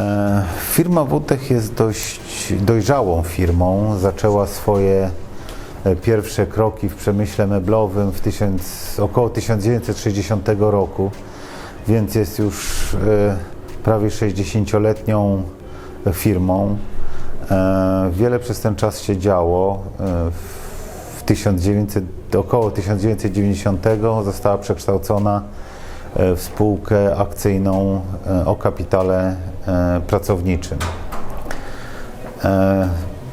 E, Firma WTECH jest dość dojrzałą firmą. Zaczęła swoje e, pierwsze kroki w przemyśle meblowym w tysiąc, około 1960 roku, więc jest już e, prawie 60-letnią firmą. Wiele przez ten czas się działo. W 1900, około 1990 została przekształcona w spółkę akcyjną e, o kapitale e, pracowniczym. E,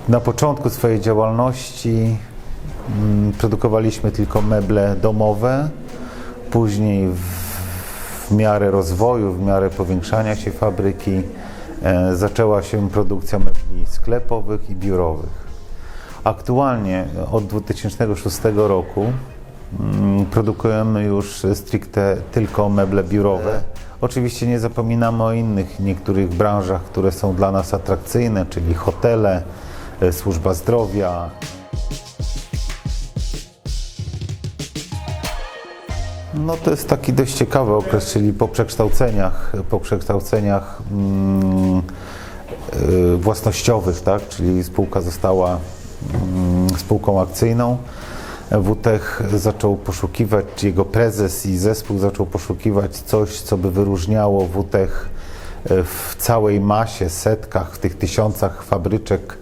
Na początku swojej działalności mm, produkowaliśmy tylko meble domowe, później w, miarę rozwoju, w miarę powiększania się fabryki e, zaczęła się produkcja mebli sklepowych i biurowych. Aktualnie od 2006 roku produkujemy już stricte tylko meble biurowe. Oczywiście nie zapominamy o innych niektórych branżach, które są dla nas atrakcyjne, czyli hotele, e, służba zdrowia. No to jest taki dość ciekawy okres, czyli po przekształceniach, po przekształceniach mm, y, własnościowych, tak? czyli spółka została mm, spółką akcyjną. WTECH zaczął poszukiwać, czy jego prezes i zespół zaczął poszukiwać coś, co by wyróżniało WTECH y, w całej masie, setkach, w tych tysiącach fabryczek,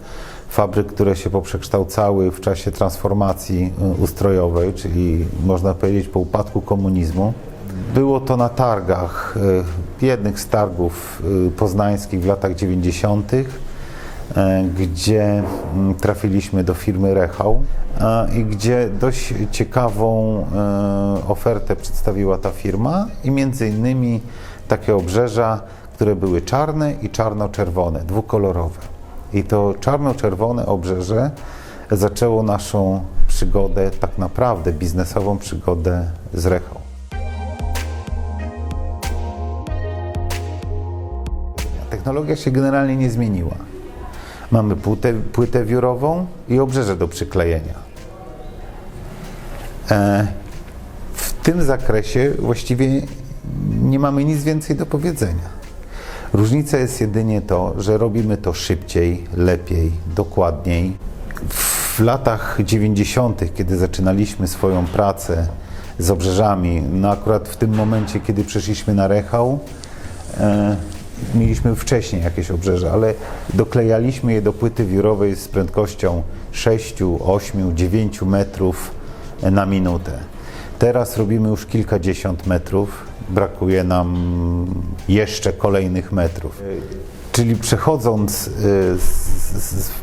fabryk, które się poprzekształcały w czasie transformacji y, ustrojowej, czyli można powiedzieć po upadku komunizmu. Było to na targach, y, jednych z targów poznańskich w latach 90., y, gdzie mm, trafiliśmy do firmy Rechał i gdzie dość ciekawą y, ofertę przedstawiła ta firma i między innymi takie obrzeża, które były czarne i czarno-czerwone, dwukolorowe. I to czarno-czerwone obrzeże zaczęło naszą przygodę, tak naprawdę biznesową przygodę z Rechą. Technologia się generalnie nie zmieniła. Mamy płytę, płytę wiórową i obrzeże do przyklejenia. E, w tym zakresie właściwie nie mamy nic więcej do powiedzenia. Różnica jest jedynie to, że robimy to szybciej, lepiej, dokładniej. W latach 90., kiedy zaczynaliśmy swoją pracę z obrzeżami, no akurat w tym momencie, kiedy przeszliśmy na Rechał, e, mieliśmy wcześniej jakieś obrzeża, ale doklejaliśmy je do płyty wiórowej z prędkością 6, 8, 9 metrów na minutę. Teraz robimy już kilkadziesiąt metrów, brakuje nam jeszcze kolejnych metrów. Czyli przechodząc y,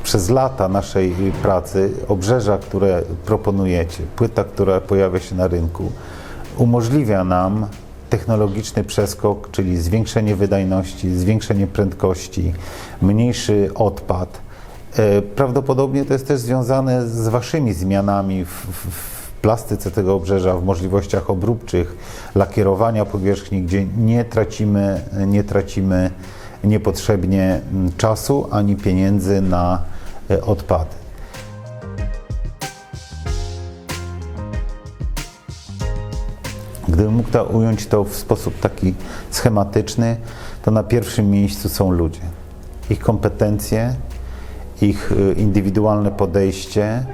przez lata naszej pracy, obrzeża, które proponujecie, płyta, która pojawia się na rynku, umożliwia nam technologiczny przeskok, czyli zwiększenie wydajności, zwiększenie prędkości, mniejszy odpad. E, Prawdopodobnie to jest też związane z Waszymi zmianami w, w, plastyce tego obrzeża, w możliwościach obróbczych, lakierowania powierzchni, gdzie nie tracimy, nie tracimy niepotrzebnie mm, czasu ani pieniędzy na e, odpady. Gdybym mógł to ująć to w sposób taki schematyczny, to na pierwszym miejscu są ludzie. Ich kompetencje, ich y, indywidualne podejście,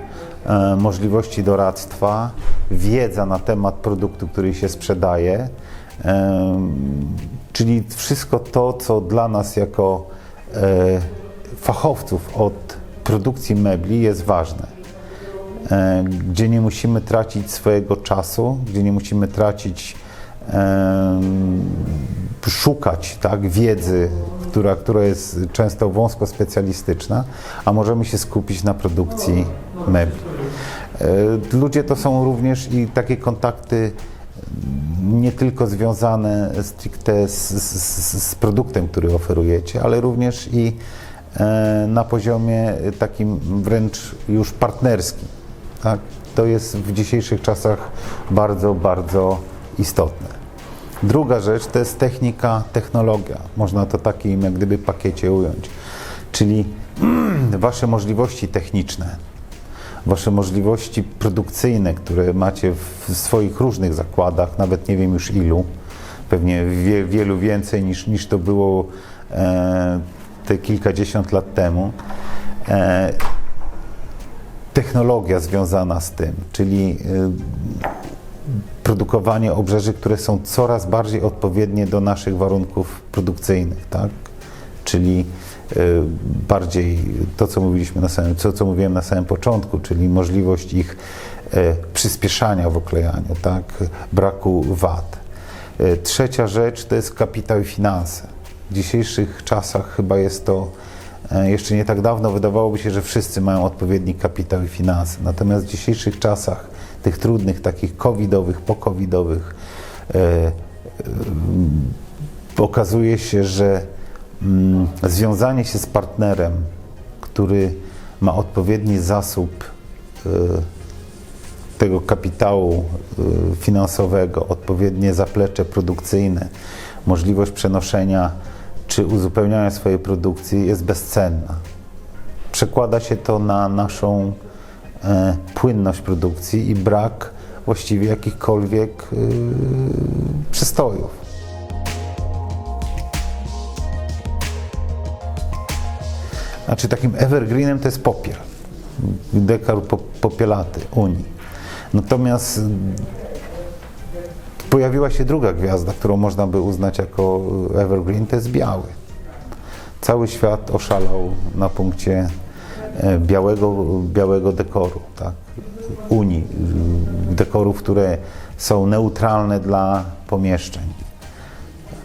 e, możliwości doradztwa, wiedza na temat produktu, który się sprzedaje, em, czyli wszystko to, co dla nas jako e, fachowców od produkcji mebli jest ważne e, gdzie nie musimy tracić swojego czasu, gdzie nie musimy tracić, szukać tak, wiedzy, która, która jest często wąsko specjalistyczna, a możemy się skupić na produkcji mebli. E, Ludzie to są również i takie kontakty nie tylko związane stricte z, z, z produktem, który oferujecie, ale również i e, na poziomie takim wręcz już partnerskim. Tak? To jest w dzisiejszych czasach bardzo, bardzo istotne. Druga rzecz to jest technika, technologia. Można to takim jak gdyby pakiecie ująć. Czyli Wasze możliwości techniczne, Wasze możliwości produkcyjne, które macie w swoich różnych zakładach, nawet nie wiem już ilu, pewnie wie, wielu więcej niż, niż to było e, te kilkadziesiąt lat temu. E, technologia związana z tym, czyli y, produkowanie obrzeży, które są coraz bardziej odpowiednie do naszych warunków produkcyjnych, tak? Czyli y, bardziej to, co mówiliśmy na samym, co, co mówiłem na samym początku, czyli możliwość ich y, przyspieszania w oklejaniu, tak? Braku wad. Y, Trzecia rzecz to jest kapitał i finanse. W dzisiejszych czasach chyba jest to E, Jeszcze nie tak dawno wydawałoby się, że wszyscy mają odpowiedni kapitał i finanse. Natomiast w dzisiejszych czasach, tych trudnych, takich covidowych, pokowidowych, e, e, okazuje się, że mm, związanie się z partnerem, który ma odpowiedni zasób e, tego kapitału finansowego, odpowiednie zaplecze produkcyjne, możliwość przenoszenia czy uzupełniania swojej produkcji jest bezcenna. Przekłada się to na naszą e, płynność produkcji i brak właściwie jakichkolwiek y, przystojów. Znaczy takim evergreenem to jest popiel. Dekar po, popielaty Unii. Natomiast pojawiła się druga gwiazda, którą można by uznać jako evergreen, to jest biały. Cały świat oszalał na punkcie e, białego, białego dekoru, tak? Unii, y, dekorów, które są neutralne dla pomieszczeń.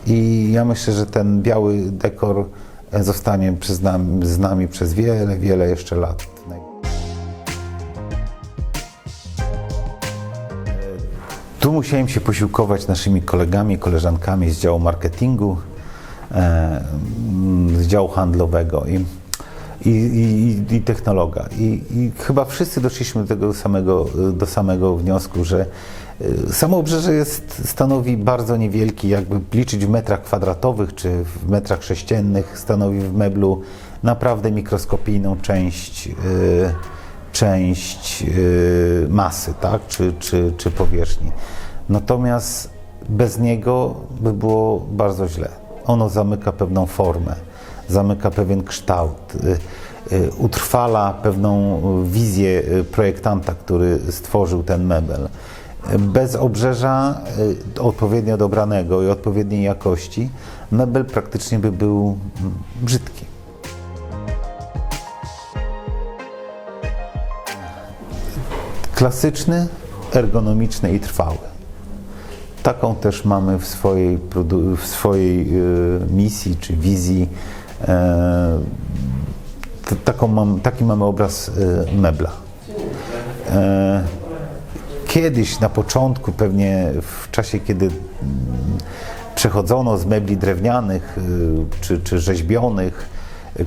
I ja myślę, że ten biały dekor e, zostanie przez z nami przez wiele, wiele jeszcze lat. Musiałem się posiłkować naszymi kolegami, koleżankami z działu marketingu, e, z działu handlowego i, i, i, i technologa. I, chyba wszyscy doszliśmy do tego samego, do samego wniosku, że e, samo obrzeże jest, stanowi bardzo niewielki, jakby liczyć w metrach kwadratowych czy w metrach sześciennych, stanowi w meblu naprawdę mikroskopijną część. e, część y, masy, tak? czy, czy, czy powierzchni. Natomiast bez niego by było bardzo źle. Ono zamyka pewną formę, zamyka pewien kształt, y, y, utrwala pewną wizję projektanta, który stworzył ten mebel. Bez obrzeża odpowiednio dobranego i odpowiedniej jakości, mebel praktycznie by był brzydki. Klasyczny, ergonomiczny i trwały. Taką też mamy w swojej, w swojej y, misji czy wizji. E, taką mam, taki mamy obraz y, mebla. E, kiedyś na początku, pewnie w czasie, kiedy mm, przechodzono z mebli drewnianych czy, czy rzeźbionych,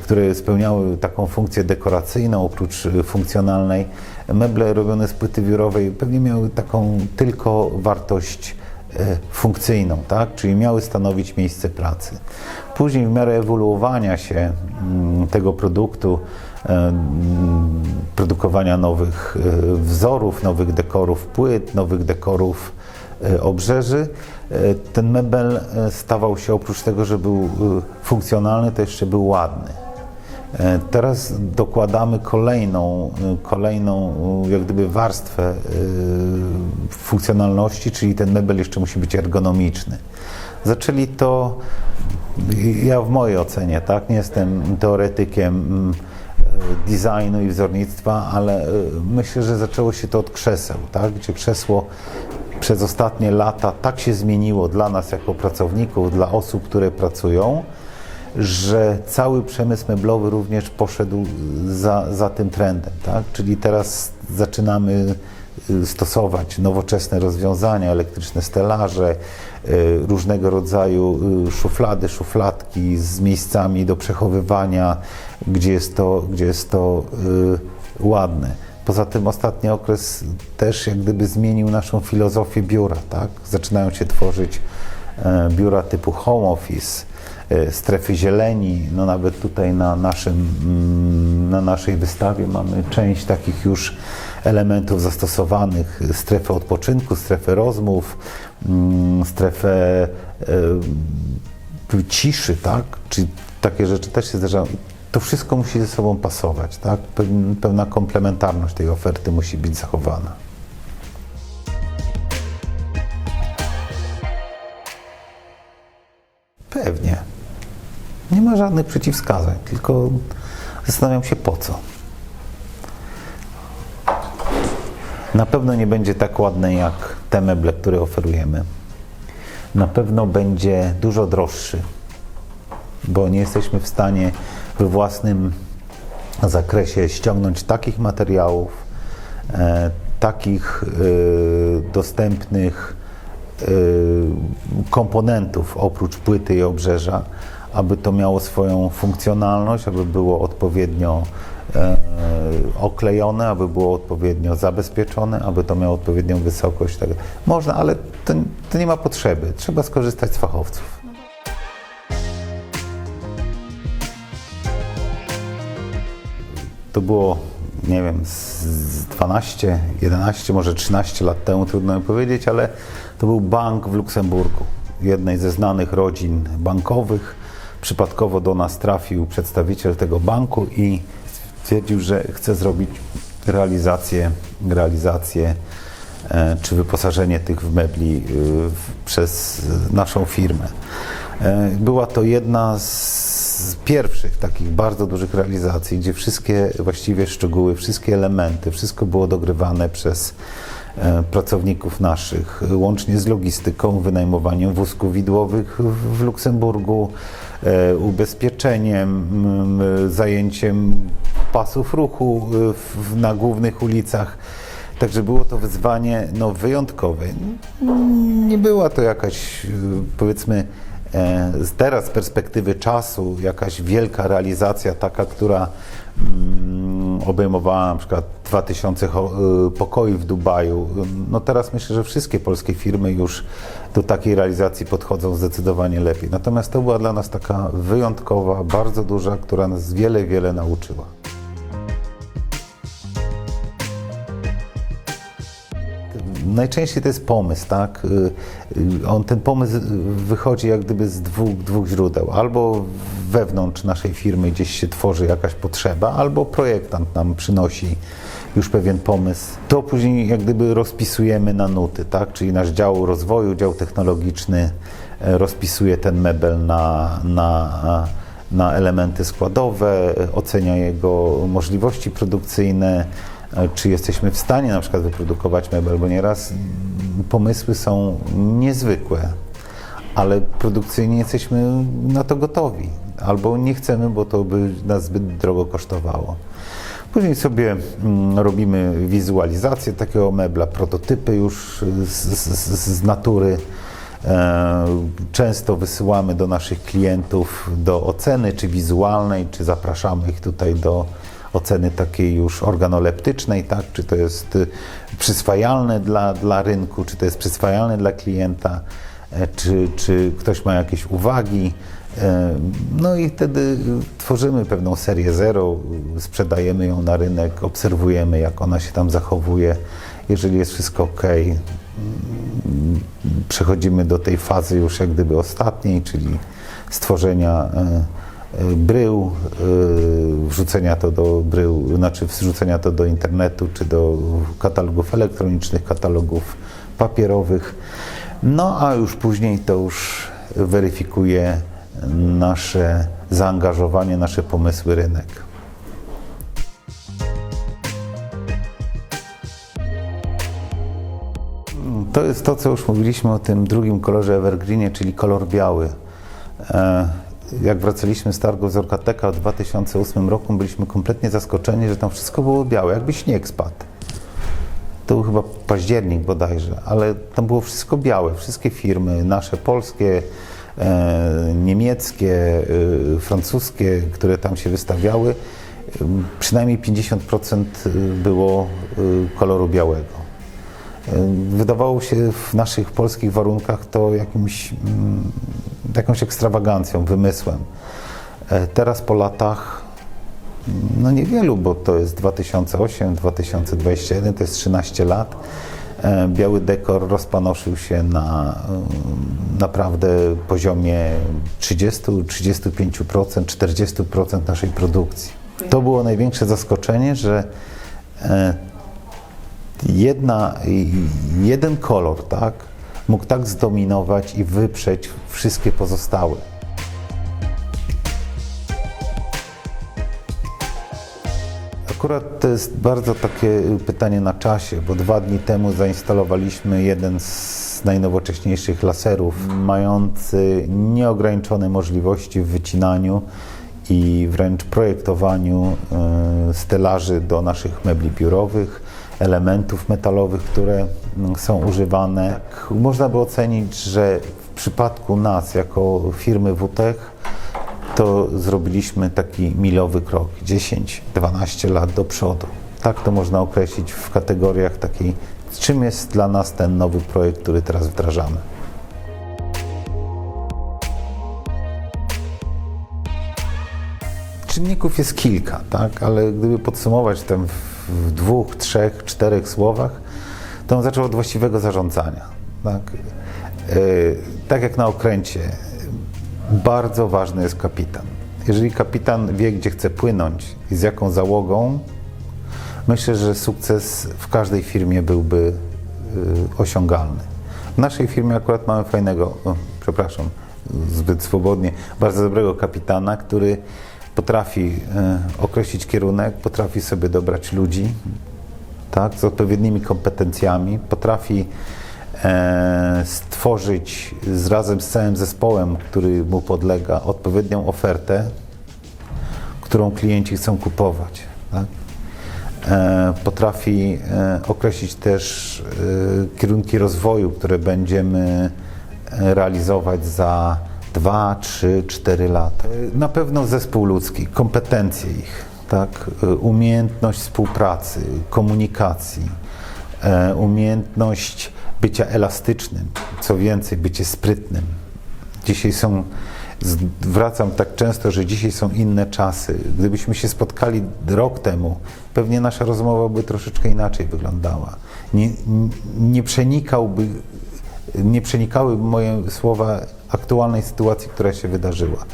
które spełniały taką funkcję dekoracyjną oprócz y, funkcjonalnej, meble robione z płyty wiórowej pewnie miały taką tylko wartość e, funkcyjną, tak? czyli miały stanowić miejsce pracy. Później w miarę ewoluowania się mm, tego produktu, e, mm, produkowania nowych e, wzorów, nowych dekorów płyt, nowych dekorów obrzeży, e, ten mebel e, stawał się oprócz tego, że był e, funkcjonalny, to jeszcze był ładny. E, Teraz dokładamy kolejną, e, kolejną e, jak gdyby warstwę e, funkcjonalności, czyli ten mebel jeszcze musi być ergonomiczny. Zaczęli to, ja w mojej ocenie, tak, nie jestem teoretykiem mm, e, designu i wzornictwa, ale e, myślę, że zaczęło się to od krzeseł, tak, gdzie krzesło przez ostatnie lata tak się zmieniło dla nas jako pracowników, dla osób, które pracują, że cały przemysł meblowy również poszedł za, za tym trendem. Tak? Czyli teraz zaczynamy y, stosować nowoczesne rozwiązania, elektryczne stelaże, y, różnego rodzaju y, szuflady, szufladki z miejscami do przechowywania, gdzie jest to, gdzie jest to ładne. Poza tym ostatni okres też jak gdyby zmienił naszą filozofię biura. Tak? Zaczynają się tworzyć e, biura typu home office, e, strefy zieleni. No nawet tutaj na, naszym, mm, na naszej wystawie mamy część takich już elementów zastosowanych. Strefę odpoczynku, strefę rozmów, mm, strefę e, ciszy, tak? Czy takie rzeczy też się zdarzają. To wszystko musi ze sobą pasować, tak? Pewna komplementarność tej oferty musi być zachowana. Pewnie. Nie ma żadnych przeciwwskazań, tylko zastanawiam się po co. Na pewno nie będzie tak ładny jak te meble, które oferujemy. Na pewno będzie dużo droższy, bo nie jesteśmy w stanie we własnym zakresie ściągnąć takich materiałów, e, takich e, dostępnych e, komponentów oprócz płyty i obrzeża, aby to miało swoją funkcjonalność, aby było odpowiednio e, oklejone, aby było odpowiednio zabezpieczone, aby to miało odpowiednią wysokość. Tak. Można, ale to, to nie ma potrzeby. Trzeba skorzystać z fachowców. To było, nie wiem, z z 12, 11, może 13 lat temu, trudno mi powiedzieć, ale to był bank w Luksemburgu, jednej ze znanych rodzin bankowych. Przypadkowo do nas trafił przedstawiciel tego banku i stwierdził, że chce zrobić realizację, realizację e, czy wyposażenie tych mebli e, przez naszą firmę. E, Była to jedna z pierwszych takich bardzo dużych realizacji, gdzie wszystkie właściwie szczegóły, wszystkie elementy, wszystko było dogrywane przez e, pracowników naszych, łącznie z logistyką, wynajmowaniem wózków widłowych w- Luksemburgu, e, ubezpieczeniem, zajęciem pasów ruchu e, na głównych ulicach. Także było to wyzwanie no, wyjątkowe. Nie była to jakaś, powiedzmy, z teraz z perspektywy czasu, jakaś wielka realizacja, taka, która mm, obejmowała na przykład 2000 cho- y, pokoi w Dubaju. No teraz myślę, że wszystkie polskie firmy już do takiej realizacji podchodzą zdecydowanie lepiej. Natomiast to była dla nas taka wyjątkowa, bardzo duża, która nas wiele, wiele nauczyła. Najczęściej to jest pomysł, tak? Y, y, On, ten pomysł wychodzi jak gdyby z dwóch, dwóch źródeł. Albo wewnątrz naszej firmy gdzieś się tworzy jakaś potrzeba, albo projektant nam przynosi już pewien pomysł. To później jak gdyby rozpisujemy na nuty, tak? Czyli nasz dział rozwoju, dział technologiczny e, rozpisuje ten mebel na, na, na elementy składowe, ocenia jego możliwości produkcyjne, czy jesteśmy w stanie na przykład wyprodukować mebel, bo nieraz pomysły są niezwykłe, ale produkcyjnie nie jesteśmy na to gotowi, albo nie chcemy, bo to by nas zbyt drogo kosztowało. Później sobie mm, robimy wizualizację takiego mebla, prototypy już z, z, z natury. E, Często wysyłamy do naszych klientów do oceny, czy wizualnej, czy zapraszamy ich tutaj do oceny takiej już organoleptycznej, tak? czy to jest y, przyswajalne dla, dla rynku, czy to jest przyswajalne dla klienta, e, czy, czy ktoś ma jakieś uwagi. E, No i wtedy tworzymy pewną serię zero, sprzedajemy ją na rynek, obserwujemy jak ona się tam zachowuje. Jeżeli jest wszystko ok, przechodzimy do tej fazy już jak gdyby ostatniej, czyli stworzenia e, brył, e, wrzucenia to do brył, znaczy wrzucenia to do internetu, czy do katalogów elektronicznych, katalogów papierowych. No a już później to już weryfikuje nasze zaangażowanie, nasze pomysły rynek. To jest to, co już mówiliśmy o tym drugim kolorze evergreenie, czyli kolor biały. E, Jak wracaliśmy z targu z Orkateka w 2008 roku, byliśmy kompletnie zaskoczeni, że tam wszystko było białe, jakby śnieg spadł. To był chyba październik bodajże, ale tam było wszystko białe. Wszystkie firmy, nasze polskie, e, niemieckie, e, francuskie, które tam się wystawiały, e, przynajmniej 50% było e, koloru białego. Wydawało się w naszych polskich warunkach to jakimś, mm, jakąś ekstrawagancją, wymysłem. E, Teraz po latach, no niewielu, bo to jest 2008, 2021, to jest 13 lat, E, Biały dekor rozpanoszył się na mm, naprawdę poziomie 30-35%, 40% naszej produkcji. To było największe zaskoczenie, że e, jedna, jeden kolor tak, mógł tak zdominować i wyprzeć wszystkie pozostałe. Akurat to jest bardzo takie pytanie na czasie, bo dwa dni temu zainstalowaliśmy jeden z najnowocześniejszych laserów, mający nieograniczone możliwości w wycinaniu i wręcz projektowaniu e, stelaży do naszych mebli biurowych, elementów metalowych, które mm, są używane. Tak, można by ocenić, że w przypadku nas jako firmy WTECH to zrobiliśmy taki milowy krok 10-12 lat do przodu. Tak to można określić w kategoriach takiej, czym jest dla nas ten nowy projekt, który teraz wdrażamy. Czynników jest kilka, tak? ale gdyby podsumować to w, dwóch, trzech, czterech słowach, to on zaczął od właściwego zarządzania. Tak, Yy, tak jak na okręcie, bardzo ważny jest kapitan. Jeżeli kapitan wie, gdzie chce płynąć i z jaką załogą, myślę, że sukces w każdej firmie byłby y, osiągalny. W naszej firmie akurat mamy fajnego, o, przepraszam, zbyt swobodnie, bardzo dobrego kapitana, który potrafi y, określić kierunek, potrafi sobie dobrać ludzi, tak, z odpowiednimi kompetencjami, potrafi e, stworzyć z, razem z całym zespołem, który mu podlega, odpowiednią ofertę, którą klienci chcą kupować. Tak? E, potrafi e, określić też e, kierunki rozwoju, które będziemy e, realizować za 2, 3, 4 lata. E, Na pewno zespół ludzki, kompetencje ich, tak? E, umiejętność współpracy, komunikacji, e, umiejętność bycia elastycznym, co więcej, bycie sprytnym. Dzisiaj są, wracam tak często, że dzisiaj są inne czasy. Gdybyśmy się spotkali rok temu, pewnie nasza rozmowa by troszeczkę inaczej wyglądała. Nie, nie przenikałby, nie przenikałyby moje słowa aktualnej sytuacji, która się wydarzyła.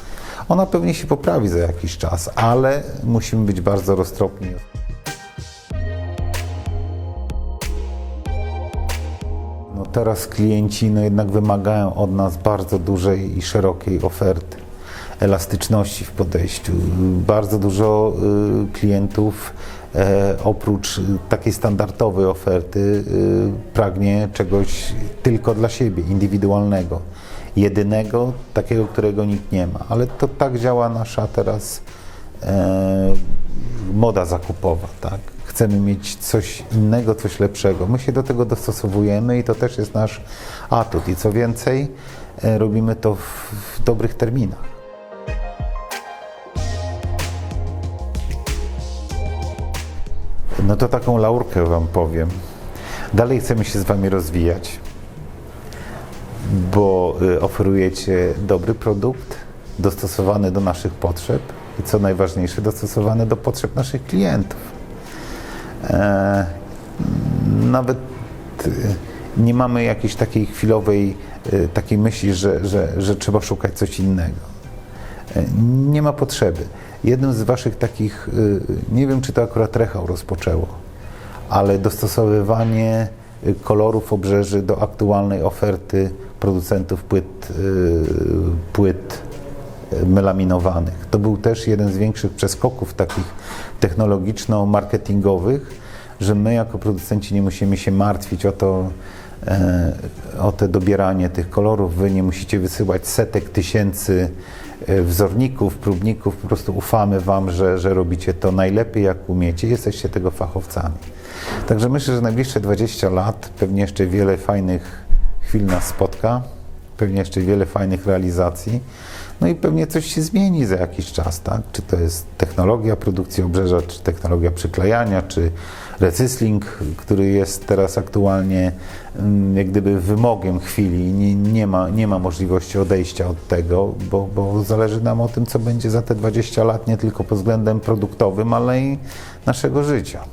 Ona pewnie się poprawi za jakiś czas, ale musimy być bardzo roztropni. No teraz klienci no jednak wymagają od nas bardzo dużej i szerokiej oferty, elastyczności w podejściu. Bardzo dużo y, klientów oprócz takiej standardowej oferty y, pragnie czegoś tylko dla siebie, indywidualnego, jedynego, takiego, którego nikt nie ma. Ale to tak działa nasza teraz e, moda zakupowa, tak? Chcemy mieć coś innego, coś lepszego. My się do tego dostosowujemy i to też jest nasz atut. I co więcej, e, robimy to w dobrych terminach. No to taką laurkę Wam powiem. Dalej chcemy się z Wami rozwijać, bo y, oferujecie dobry produkt, dostosowany do naszych potrzeb i co najważniejsze, dostosowany do potrzeb naszych klientów. E, nawet y, nie mamy jakiejś takiej chwilowej y, takiej myśli, że, że, że trzeba szukać coś innego. E, Nie ma potrzeby. Jednym z Waszych takich, y, nie wiem czy to akurat Rechał rozpoczęło, ale dostosowywanie y, kolorów obrzeży do aktualnej oferty producentów płyt, y, płyt melaminowanych. To był też jeden z większych przeskoków takich technologiczno-marketingowych, że my jako producenci nie musimy się martwić o to, o te dobieranie tych kolorów. Wy nie musicie wysyłać setek tysięcy e, wzorników, próbników. Po prostu ufamy Wam, że, że robicie to najlepiej, jak umiecie. Jesteście tego fachowcami. Także myślę, że najbliższe 20 lat pewnie jeszcze wiele fajnych chwil nas spotka, pewnie jeszcze wiele fajnych realizacji. No i pewnie coś się zmieni za jakiś czas, tak? Czy to jest technologia produkcji obrzeża, czy technologia przyklejania, czy recysling, który jest teraz aktualnie mm, jak gdyby wymogiem chwili. Nie, nie, ma, nie ma możliwości odejścia od tego, bo, bo zależy nam o tym, co będzie za te 20 lat, nie tylko pod względem produktowym, ale i naszego życia.